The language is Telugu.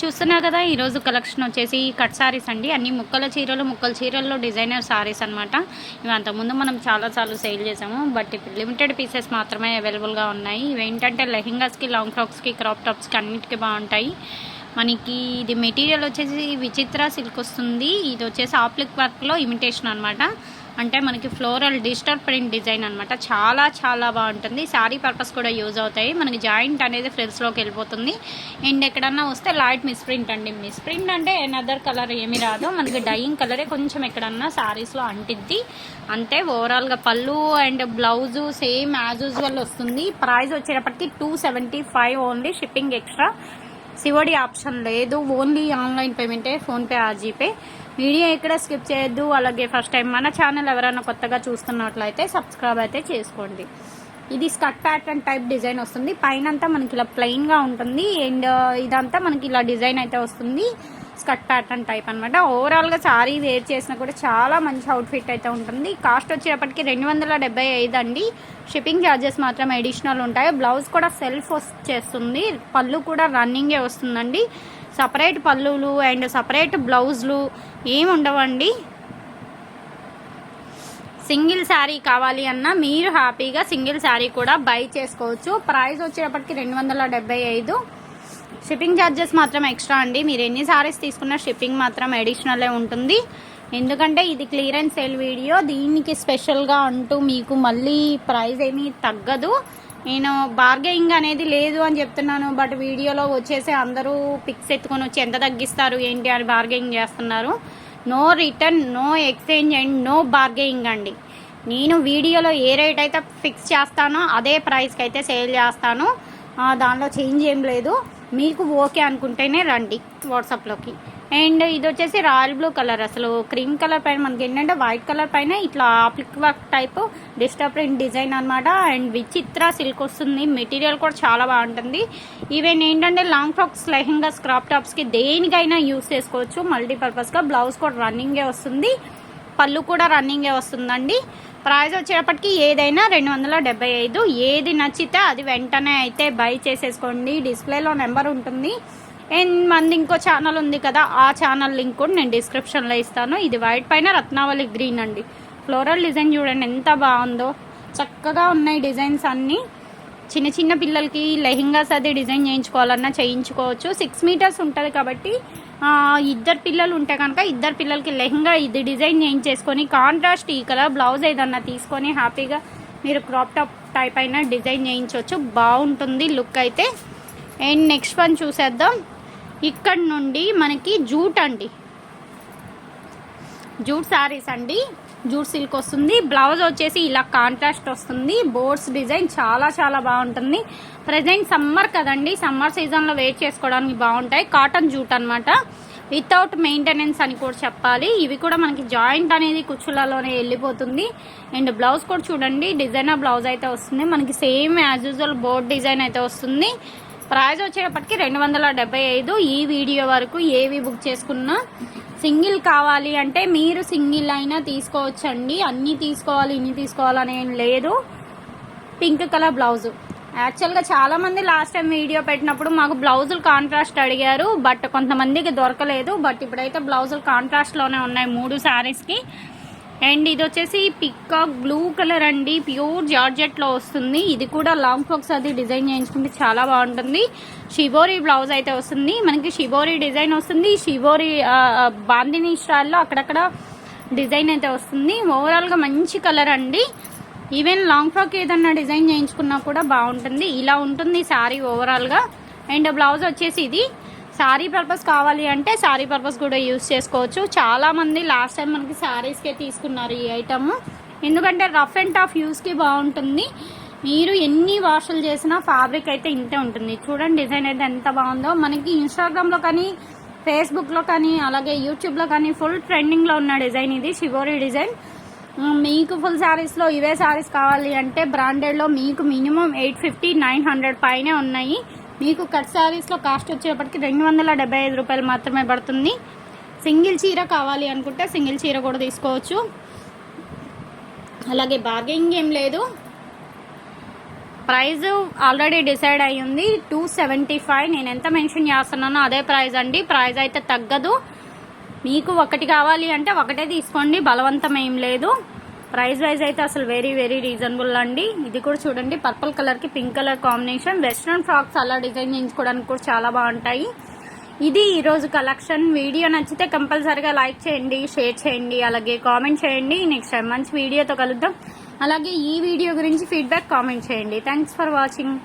చూస్తున్నారు కదా ఈరోజు కలెక్షన్ వచ్చేసి కట్ సారీస్ అండి. అన్ని ముక్కల చీరలు ముక్కల చీరల్లో డిజైనర్ సారీస్ అనమాట ఇవి అంతకుముందు మనం చాలాసార్లు సేల్ చేసాము బట్ ఇప్పుడు లిమిటెడ్ పీసెస్ మాత్రమే అవైలబుల్గా ఉన్నాయి. ఇవి ఏంటంటే లెహింగాస్కి లాంగ్ ఫ్రాక్స్కి క్రాప్ టాప్స్కి అన్నిటికీ బాగుంటాయి. మనకి ఇది మెటీరియల్ వచ్చేసి విచిత్ర సిల్క్ వస్తుంది. ఇది వచ్చేసి ఆప్లిక్ వర్క్లో ఇమిటేషన్ అనమాట అంటే మనకి ఫ్లోరల్ డిజిటల్ ప్రింట్ డిజైన్ అనమాట చాలా చాలా బాగుంటుంది. శారీ పర్పస్ కూడా యూజ్ అవుతాయి. మనకి జాయింట్ అనేది ఫ్రిల్స్లోకి వెళ్ళిపోతుంది. అండ్ ఎక్కడన్నా వస్తే లైట్ మిస్ ప్రింట్ అండి. మిస్ ప్రింట్ అంటే ఎనదర్ కలర్ ఏమి రాదు. మనకి డైయింగ్ కలరే కొంచెం ఎక్కడన్నా శారీస్లో అంటిద్ది. అంతే ఓవరాల్గా పళ్ళు and blouse same as usual వస్తుంది. ప్రైస్ వచ్చేటప్పటికి two seventy five only shipping extra COD option లేదు. ఓన్లీ ఆన్లైన్ పేమెంటే ఫోన్పే ఆ జీపే వీడియో ఎక్కడ స్కిప్ చేయొద్దు. అలాగే ఫస్ట్ టైం మన ఛానల్ ఎవరైనా కొత్తగా చూస్తున్నట్లయితే సబ్స్క్రైబ్ అయితే చేసుకోండి. ఇది స్కట్ ప్యాటర్న్ టైప్ డిజైన్ వస్తుంది. పైన అంతా మనకి ఇలా ప్లెయిన్గా ఉంటుంది. అండ్ uh, ఇదంతా మనకి ఇలా డిజైన్ అయితే వస్తుంది. స్కట్ ప్యాటర్న్ టైప్ అనమాట ఓవరాల్గా సారీ వేర్ చేసినా కూడా చాలా మంచి అవుట్ఫిట్ అయితే ఉంటుంది. కాస్ట్ వచ్చేటప్పటికి రెండు వందల డెబ్బై ఐదు అండి. షిప్పింగ్ ఛార్జెస్ మాత్రం అడిషనల్ ఉంటాయి. బ్లౌజ్ కూడా సెల్ఫ్ వచ్చేస్తుంది పళ్ళు కూడా రన్నింగే వస్తుందండి. సపరేట్ పళ్ళులు అండ్ సపరేట్ బ్లౌజులు ఏమి ఉండవండి సింగిల్ శారీ కావాలి అన్న మీరు హ్యాపీగా సింగిల్ శారీ కూడా బై చేసుకోవచ్చు. ప్రైస్ వచ్చేటప్పటికి రెండు వందల డెబ్బై ఐదు. షిప్పింగ్ ఛార్జెస్ మాత్రం ఎక్స్ట్రా అండి. మీరు ఎన్ని సారీస్ తీసుకున్నా షిప్పింగ్ మాత్రం అడిషనలే ఉంటుంది. ఎందుకంటే ఇది క్లియరెన్స్ సేల్ వీడియో. దీనికి స్పెషల్గా అంటూ మీకు మళ్ళీ ప్రైస్ ఏమీ తగ్గదు. నేను బార్గెయింగ్ అనేది లేదు అని చెప్తున్నాను బట్ వీడియోలో వచ్చేసి అందరూ పిక్స్ ఎత్తుకొని వచ్చి ఎంత తగ్గిస్తారు ఏంటి అని బార్గెయింగ్ చేస్తున్నారు. No return no exchange and no bargaining అండి. నేను వీడియోలో ఏ రేట్ అయితే ఫిక్స్ చేస్తానో అదే ప్రైస్కి అయితే సేల్ చేస్తాను. దానిలో చేంజ్ ఏం లేదు. మీకు ఓకే అనుకుంటేనే రండి వాట్సాప్లోకి. అండ్ ఇది వచ్చేసి రాయల్ బ్లూ కలర్. అసలు క్రీమ్ కలర్ పైన మనకి ఏంటంటే వైట్ కలర్ పైన ఇట్లా applique work type disturb print design అనమాట అండ్ విచిత్ర సిల్క్ వస్తుంది. మెటీరియల్ కూడా చాలా బాగుంటుంది. ఈవెన్ ఏంటంటే లాంగ్ ఫ్రాక్స్ లెహెంగాస్ క్రాప్ టాప్స్కి దేనికైనా యూస్ చేసుకోవచ్చు. మల్టీపర్పస్గా బ్లౌజ్ కూడా రన్నింగే వస్తుంది. పళ్ళు కూడా రన్నింగే వస్తుందండి. ప్రైస్ వచ్చేటప్పటికి ఏదైనా రెండు వందల డెబ్బై ఐదు. ఏది నచ్చితే అది వెంటనే అయితే బై చేసేసుకోండి. డిస్ప్లేలో నెంబర్ ఉంటుంది. అండ్ మంది ఇంకో ఛానల్ ఉంది కదా ఆ ఛానల్ లింక్ కూడా నేను డిస్క్రిప్షన్లో ఇస్తాను. ఇది వైట్ పైన రత్నావళి గ్రీన్ అండి. ఫ్లోరల్ డిజైన్ చూడండి ఎంత బాగుందో. చక్కగా ఉన్నాయి డిజైన్స్ అన్నీ. చిన్న చిన్న పిల్లలకి లెహెంగాస్ అది డిజైన్ చేయించుకోవాలన్నా చేయించుకోవచ్చు. సిక్స్ మీటర్స్ ఉంటుంది కాబట్టి ఇద్దరు పిల్లలు ఉంటే కనుక ఇద్దరు పిల్లలకి లెహంగా ఇది డిజైన్ చేయించేసుకొని కాంట్రాస్ట్ ఈ కలర్ బ్లౌజ్ ఏదన్నా తీసుకొని హ్యాపీగా మీరు క్రాప్ టాప్ టైప్ అయినా డిజైన్ చేయించవచ్చు. బాగుంటుంది లుక్ అయితే. అండ్ నెక్స్ట్ వన్ చూసేద్దాం. ఇక్కడ నుండి మనకి జూట్ అండి. జూట్ శారీస్ అండి. జూట్ సిల్క్ వస్తుంది. బ్లౌజ్ వచ్చేసి ఇలా కాంట్రాస్ట్ వస్తుంది. బోర్డ్స్ డిజైన్ చాలా చాలా బాగుంటుంది. ప్రజెంట్ సమ్మర్ కదండి. సమ్మర్ సీజన్లో వెయిట్ చేసుకోవడానికి బాగుంటాయి. కాటన్ జూట్ అనమాట వితౌట్ మెయింటెనెన్స్ అని కూడా చెప్పాలి. ఇవి కూడా మనకి జాయింట్ అనేది కుచ్చులలోనే వెళ్ళిపోతుంది. అండ్ బ్లౌజ్ కూడా చూడండి. డిజైనర్ బ్లౌజ్ అయితే వస్తుంది. మనకి same as usual board design అయితే వస్తుంది. ప్రైజ్ వచ్చేటప్పటికి రెండు వందల డెబ్బై ఐదు ఈ వీడియో వరకు ఏవి బుక్ చేసుకున్నా సింగిల్ కావాలి అంటే మీరు సింగిల్ అయినా తీసుకోవచ్చండి. అన్నీ తీసుకోవాలి ఇన్ని తీసుకోవాలని ఏం లేదు. Pink colour blouse. యాక్చువల్గా చాలామంది లాస్ట్ టైం వీడియో పెట్టినప్పుడు మాకు బ్లౌజులు కాంట్రాస్ట్ అడిగారు బట్ కొంతమందికి దొరకలేదు. బట్ ఇప్పుడైతే బ్లౌజులు కాంట్రాస్ట్లోనే ఉన్నాయి మూడు శారీస్కి అండ్ ఇది వచ్చేసి పికాక్ బ్లూ కలర్ అండి. ప్యూర్ జార్జెట్లో వస్తుంది. ఇది కూడా లాంగ్ ఫ్రాక్స్ అది డిజైన్ చేయించుకుంటే చాలా బాగుంటుంది. షిబోరి బ్లౌజ్ అయితే వస్తుంది. మనకి షిబోరి డిజైన్ వస్తుంది. షిబోరి బాందిని స్టైల్లో అక్కడక్కడ డిజైన్ అయితే వస్తుంది. ఓవరాల్గా మంచి కలర్ అండి. ఈవెన్ లాంగ్ ఫ్రాక్ ఏదన్నా డిజైన్ చేయించుకున్నా కూడా బాగుంటుంది. ఇలా ఉంటుంది శారీ ఓవరాల్గా అండ్ బ్లౌజ్ వచ్చేసి ఇది. శారీ పర్పస్ కావాలి అంటే శారీ పర్పస్ కూడా యూస్ చేసుకోవచ్చు. చాలామంది లాస్ట్ టైం మనకి శారీస్కే తీసుకున్నారు ఈ ఐటమ్ ఎందుకంటే రఫ్ అండ్ టఫ్ యూస్కి బాగుంటుంది. మీరు ఎన్ని వాషులు చేసినా ఫ్యాబ్రిక్ అయితే ఇంతే ఉంటుంది. చూడండి డిజైన్ అయితే ఎంత బాగుందో. మనకి ఇన్స్టాగ్రామ్లో కానీ ఫేస్బుక్లో కానీ అలాగే యూట్యూబ్లో కానీ ఫుల్ ట్రెండింగ్లో ఉన్న డిజైన్ ఇది శివోరి డిజైన్. మీకు ఫుల్ శారీస్లో ఇవే శారీస్ కావాలి అంటే బ్రాండెడ్లో మీకు minimum eight fifty nine hundred పైనే ఉన్నాయి. మీకు కట్ శారీస్లో కాస్ట్ వచ్చేప్పటికి రెండు వందల డెబ్బై ఐదు రూపాయలు మాత్రమే పడుతుంది. సింగిల్ చీర కావాలి అనుకుంటే సింగిల్ చీర కూడా తీసుకోవచ్చు. అలాగే బార్గెనింగ్ ఏం లేదు. ప్రైజ్ ఆల్రెడీ డిసైడ్ అయ్యింది టూ సెవెంటీ ఫైవ్ నేను ఎంత మెన్షన్ చేస్తున్నానో అదే ప్రైస్ అండి. ప్రైజ్ అయితే తగ్గదు. మీకు ఒకటి కావాలి అంటే ఒకటే తీసుకోండి. బలవంతం ఏం లేదు. ప్రైస్ వైజ్ అయితే అసలు వెరీ వెరీ రీజనబుల్ అండి. ఇది కూడా చూడండి పర్పుల్ కలర్కి pink colour combination. Western frocks అలా డిజైన్ చేయించుకోవడానికి కూడా చాలా బాగుంటాయి. ఇది ఈరోజు కలెక్షన్. వీడియో నచ్చితే కంపల్సరీగా లైక్ చేయండి షేర్ చేయండి అలాగే కామెంట్ చేయండి. నెక్స్ట్ టైం మంచి వీడియోతో కలుద్దాం. అలాగే ఈ వీడియో గురించి ఫీడ్బ్యాక్ కామెంట్ చేయండి. Thanks for watching.